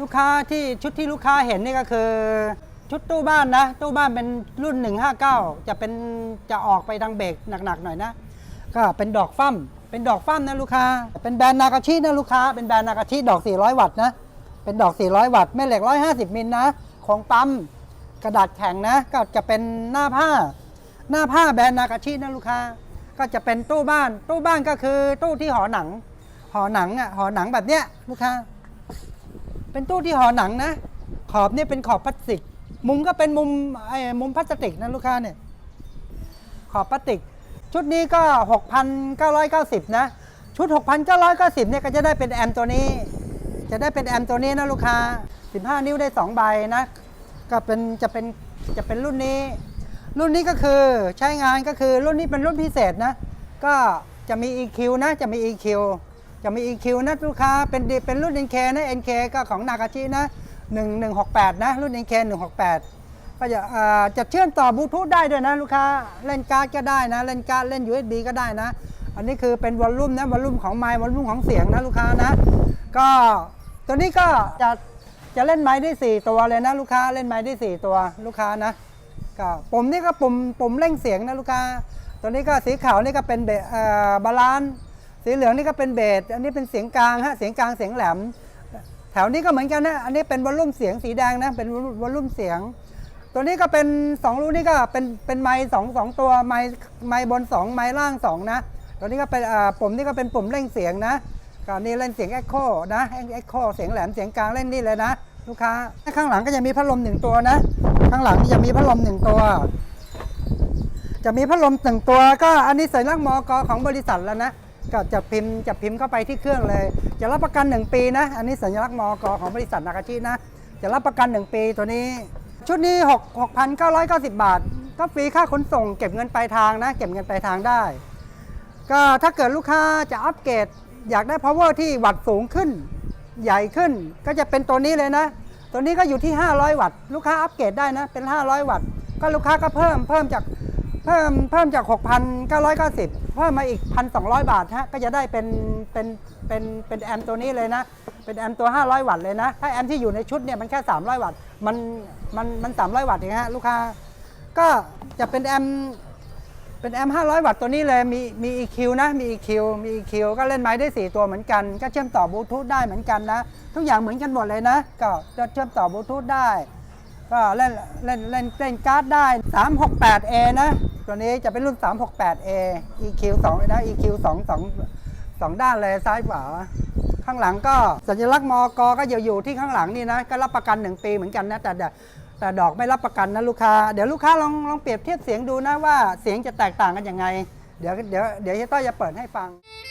ลูกค้าที่ชุดที่ลูกค้าเห็นนี่ก็คือ ชุดตู้บ้านนะ ตู้บ้านเป็นรุ่น 159 จะเป็นจะออกไปทางเบรกหนักๆหน่อยนะ ก็เป็นดอกฟั่มเป็นดอกฟั่มนะลูกค้า เป็นแบรนด์นากาชินะลูกค้า เป็นแบรนด์นากาชิดอก 400 วัตต์นะ เป็นดอก 400 วัตต์แม่เหล็ก 150 มิลนะ ของปั๊มกระดาษแข็งนะ ก็จะเป็นหน้าผ้า หน้าผ้าแบรนด์นากาชินะลูกค้า ก็จะเป็นตู้บ้าน ตู้บ้านก็คือตู้ที่ห่อหนังห่อหนังอะห่อหนังแบบเนี้ยลูกค้า เป็นตู้ที่ห่อหนังนะ ขอบเนี่ยเป็นขอบพลาสติก มุมก็เป็นมุมไอ้มุมพลาสติกนะลูกค้าเนี่ย ขอบพลาสติก ชุดนี้ก็ 6,990 นะ ชุด 6,990 เนี่ยก็จะได้เป็นแอมตัวนี้ จะได้เป็นแอมตัวนี้นะลูกค้า 15 นิ้วได้ 2 ใบนะ ก็เป็นจะเป็นจะเป็นรุ่นนี้ รุ่นนี้ก็คือใช้งานก็คือรุ่นนี้เป็นรุ่นพิเศษนะ ก็จะมี EQ นะ จะมี EQ จะมี EQ นะลูกค้าเป็นเป็นรุ่น NK นะ NK ก็ของนากาชินะ1168 นะ รุ่น NK 168 ก็จะจะเชื่อมต่อบลูทูธได้ด้วยนะลูกค้าเล่นการ์ดก็ได้นะ เล่นการ์ดเล่น USB ก็ได้นะ อันนี้คือเป็นวอลลุ่มนะวอลลุ่มของไมค์วอลลุ่มของเสียงนะลูกค้านะ ก็ตัวนี้ก็จะจะเล่นไม้ได้ 4 ตัวเลยนะลูกค้าเล่นไม้ได้ 4 ตัวลูกค้านะก็ปุ่มนี่ก็ปุ่มปุ่มเร่งเสียงนะลูกค้าตัวนี้ก็สีขาวนี่ก็เป็นเบสเอ่อบาลานซ์ สีเหลืองนี่ก็เป็นเบสอันนี้เป็นเสียงกลางฮะเสียงกลางเสียงแหลม แถวนี้ก็เหมือนกันนะอันนี้เป็นวอลลุ่มเสียงสีแดงนะเป็นวอลลุ่มเสียง ตัวนี้ก็เป็น2รูนี่ก็เป็นเป็นไม้สองสองตัวไม้ไม้บน 2 ไม้ล่าง 2 นะตัวนี้ก็เป็นอ่าปุ่มนี่ก็เป็นปุ่มเร่งเสียงนะก็นี่เล่นเสียงเอ็กโคนะเอ็กโคเสียงแหลมเสียงกลางเล่นนี่เลยนะลูกค้าข้างหลังก็จะมีพัดลมหนึ่งตัวนะ ข้างหลังนี่จะมีพัดลมหนึ่งตัว จะมีพัดลมหนึ่งตัว ก็อันนี้ใสัญลักมอกของบริษัทแล้วนะ ก็จะพิมพ์จะพิมพ์เข้าไปที่เครื่องเลย จะรับประกัน 1 ปีนะ อันนี้สัญลักษณ์มอกของบริษัทนากาชินะ จะรับประกัน 1 ปีตัวนี้ ชุดนี้6 6,990 บาท ก็ฟรีค่าขนส่งเก็บเงินปลายทางนะ เก็บเงินปลายทางได้ ก็ถ้าเกิดลูกค้าจะอัปเกรดอยากได้ power ที่วัตต์สูงขึ้น ใหญ่ขึ้นก็จะเป็นตัวนี้เลยนะ ตัวนี้ก็อยู่ที่ 500 วัตต์ ลูกค้าอัปเกรดได้นะ เป็น 500 วัตต์ ก็ลูกค้าก็เพิ่มเพิ่มจาก เพิ่มเพิ่มจาก 6,990 เพิ่มมาอีก 1,200 บาทฮะก็จะได้เป็นเป็นเป็นเป็นแอมตัวนี้เลยนะ เป็นแอมตัว 500 วัตต์เลยนะ ถ้าแอมที่อยู่ในชุดเนี่ยมันแค่ 300 วัตต์มันมันมัน300 วัตต์เองฮะลูกค้าก็จะเป็นแอมเป็นแอม500 วัตต์ตัวนี้เลยมีมี EQ นะมี EQ มี EQ ก็เล่นไม้ได้ 4 ตัวเหมือนกัน ก็เชื่อมต่อบลูทูธได้เหมือนกันนะ ทุกอย่างเหมือนกันหมดเลยนะ ก็จะเชื่อมต่อบลูทูธได้ ก็เล่นเล่นเล่นเล่นการ์ดได้ 368A นะ ตัวนี้จะเป็นรุ่น 368A EQ 2นะ EQ 2 2 2 ด้านเลยซ้ายขวาข้างหลังก็สัญลักษณ์มกก็อยู่อยู่ที่ข้างหลังนี่นะ ก็รับประกัน 1 ปีเหมือนกันนะแต่แต่แต่ดอกไม่รับประกันนะลูกค้า เดี๋ยวลูกค้าลองลองเปรียบเทียบเสียงดูนะว่าเสียงจะแตกต่างกันยังไง เดี๋ยวเดี๋ยวเดี๋ยวเฮียต้อยจะเปิดให้ฟัง「